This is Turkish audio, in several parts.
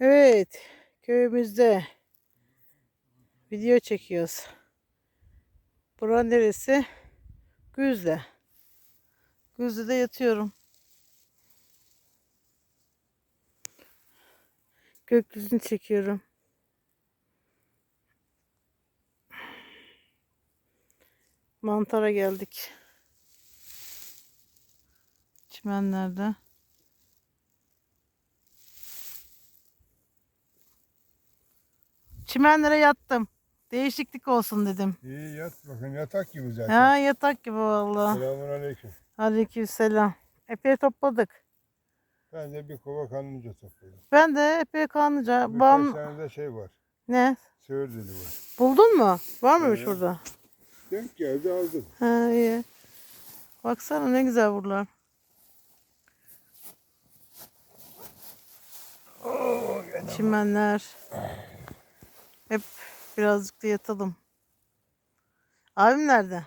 Evet, köyümüzde video çekiyoruz. Bura neresi? Güzde. Güzde'de yatıyorum. Gökyüzünü çekiyorum. Mantara geldik. Çimenlerde. Çimenlere yattım. Değişiklik olsun dedim. İyi yat bakın yatak gibi zaten. Ha yatak gibi vallahi. Selamun aleyküm. Aleykümselam. Epey topladık. Ben de bir kova kanlıca topladım. Ben de epey kanlıca. Birkaç Bam tane de şey var. ne? Sığır dili var. Buldun mu? Var mıymış Evet. burada? Denk geldi aldım. Ha iyi. Baksana ne güzel buralar. Çimenler. Hep birazcık da yatalım. Abim nerede?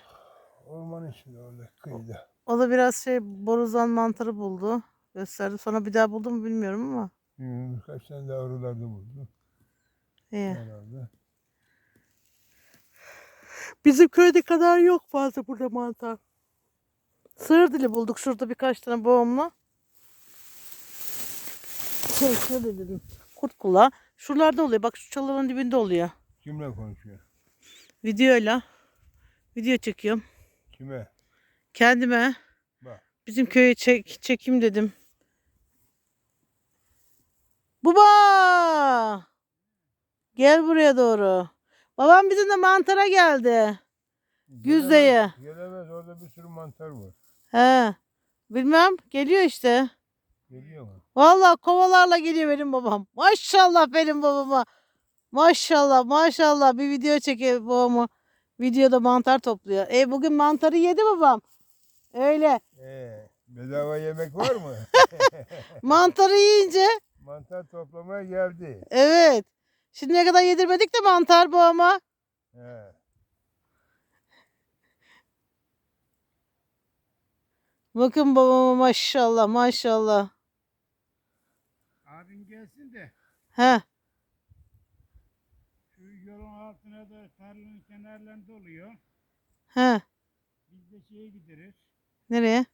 Orman içinde orada kıyıda. O da biraz şey borazan mantarı buldu. Gösterdi. Sonra bir daha buldu mu bilmiyorum ama. Hmm, Birkaç tane de arılarda buldum. İyi. Herhalde. Bizim köyde kadar yok fazla burada mantar. Sığır dili bulduk şurada birkaç tane boğumlu. Şey şöyle dedim. Kurt kulağı. Şuralarda oluyor. Bak şu çalıların dibinde oluyor. Kimle konuşuyor? Videoyla. Video çekiyorum. Kime? Kendime. Bak. Bizim köye çek, çekeyim dedim. Baba! Gel buraya doğru. Babam bizimle mantara geldi. Güzdeye. Gelemez, gelemez. Orada bir sürü mantar var. He. Bilmem. Geliyor işte. Geliyor mu? Vallahi kovalarla geliyor benim babam. Maşallah benim babama. Maşallah maşallah bir video çekiyor babamı. Videoda mantar topluyor. E bugün mantarı yedi babam. Öyle. Ee, bedava yemek var mı? Mantarı yiyince mantar toplamaya geldi. evet. Şimdiye kadar yedirmedik de mantar babama. He. Bakın babama maşallah maşallah. Abin gelsin de He. şu yolun altına da tarlanın kenarlarında oluyor. He. Biz de şeye gideriz. Nereye?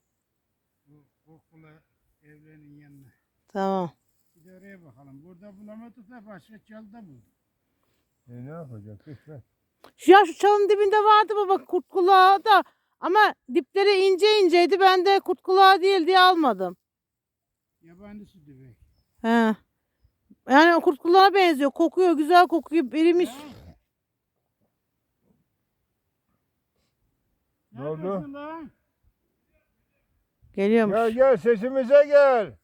Bu okula evlerinin yanına. Tamam. Bir de oraya bakalım. Burada bulamadık da başka çalda bulduk. E ne yapacak? Kısmet. Ya şu çalın dibinde vardı baba kurt kulağı da. Ama dipleri ince inceydi. Ben de kurt kulağı değil diye almadım. Yabancısı dübek. He. Yani o kurt kulağa benziyor. Kokuyor, güzel kokuyor. Erimiş. Ne oldu? Geliyormuş. Gel gel sesimize gel.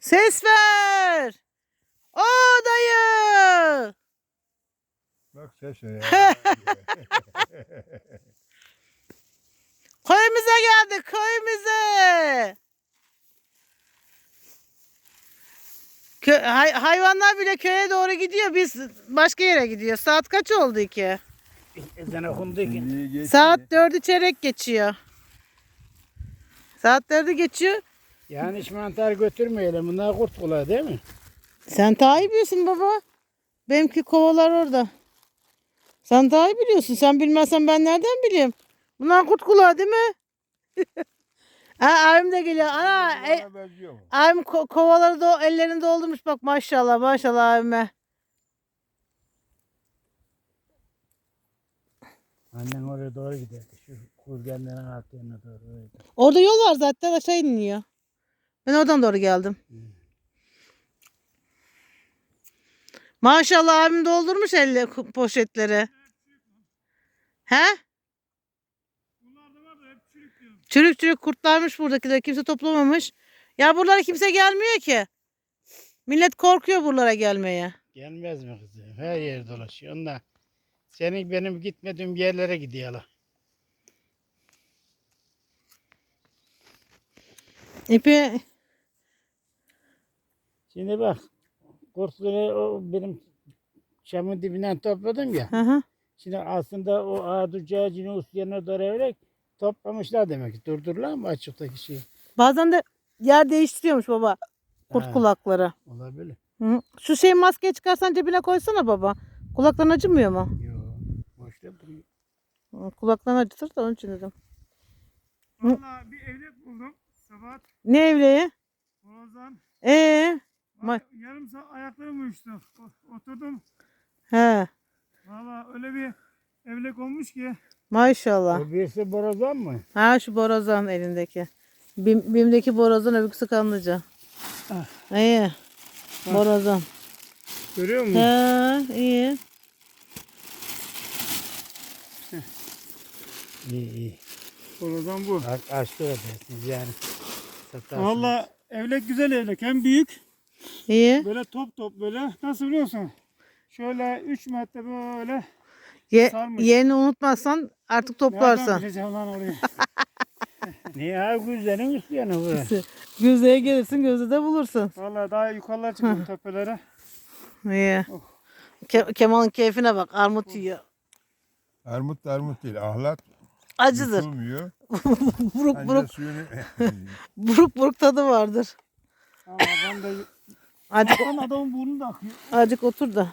Ses ver. O dayı. Bak ses ver. Köyümüze geldik. Köyümüze. Kö hay- hayvanlar bile köye doğru gidiyor. Biz başka yere gidiyoruz. Saat kaç oldu ki? Ezan okundu ki. Saat dördü çeyrek geçiyor. Saat dördü geçiyor. Yanlış mantar götürmeyelim. Bunlar kurt kulağı değil mi? Sen daha iyi biliyorsun baba. Benimki kovalar orada. Sen daha iyi biliyorsun. Sen bilmezsen ben nereden bileyim? Bunlar kurt kulağı değil mi? ha, abim de geliyor. Ana, e, Bana benziyor mu? abim ko- kovaları da ellerini doldurmuş bak maşallah maşallah abime. Annen oraya doğru giderdi. Şu kurganların alt yanına doğru. öyle. Orada yol var zaten aşağı iniyor. Ben oradan doğru geldim. Maşallah abim doldurmuş elle poşetleri. He? Çürük çürük kurtlarmış buradakiler. Kimse toplamamış. Ya buralara kimse gelmiyor ki. Millet korkuyor buralara gelmeye. Gelmez mi kızım? Her yer dolaşıyor. Ondan senin benim gitmediğim yerlere gidiyorlar. İpi Şimdi bak. Kurtları o benim çamın dibinden topladım ya. hı hı. Şimdi aslında o ağaç ağacını üstlerine doğru evrek toplamışlar demek ki. Durdururlar mı açıktaki şeyi? bazen de yer değiştiriyormuş baba. Kurt Ha. kulakları. Olabilir. Hı. Şu şey maskeyi çıkarsan cebine koysana baba. Kulakların acımıyor mu? Yok. Boşta duruyor. Hı, Kulakların acıtır da onun için dedim. Valla bir evlilik buldum. Sabah Ne evliliği? Borazan. Ee, Ma- Yarım saat ayaklarım uyuştu. O- Oturdum. he. Valla öyle bir evlilik olmuş ki. Maşallah. O birisi borazan mı? Ha şu borazan elindeki. Bim, Bim'deki borazan öbürküsü kanlıca. Ah. İyi. Borazan. Görüyor musun? He, iyi. İyi iyi. Borazan bu. Bak açtı edersiniz yani. Satarsınız. Valla evlilik güzel evlilik. Hem büyük. İyi. Böyle top top böyle. Nasıl biliyorsun? Şöyle 3 metre böyle. Ye, Sarmış. yerini unutmazsan artık Nereden toplarsan. bileceğim lan orayı? Niye abi güzelin üstüne bu? Gözeye gelirsin gözü de bulursun. Valla daha yukarılara çıktım tepelere. İyi. Ke- Kemal'in keyfine bak armut yiyor. Armut da armut değil. Ahlat. Acıdır. Yutulmuyor. Buruk Anca buruk suyunu... buruk buruk tadı vardır. Valla ben de... Acık, Lan adamın burnu da akıyor. acık otur da.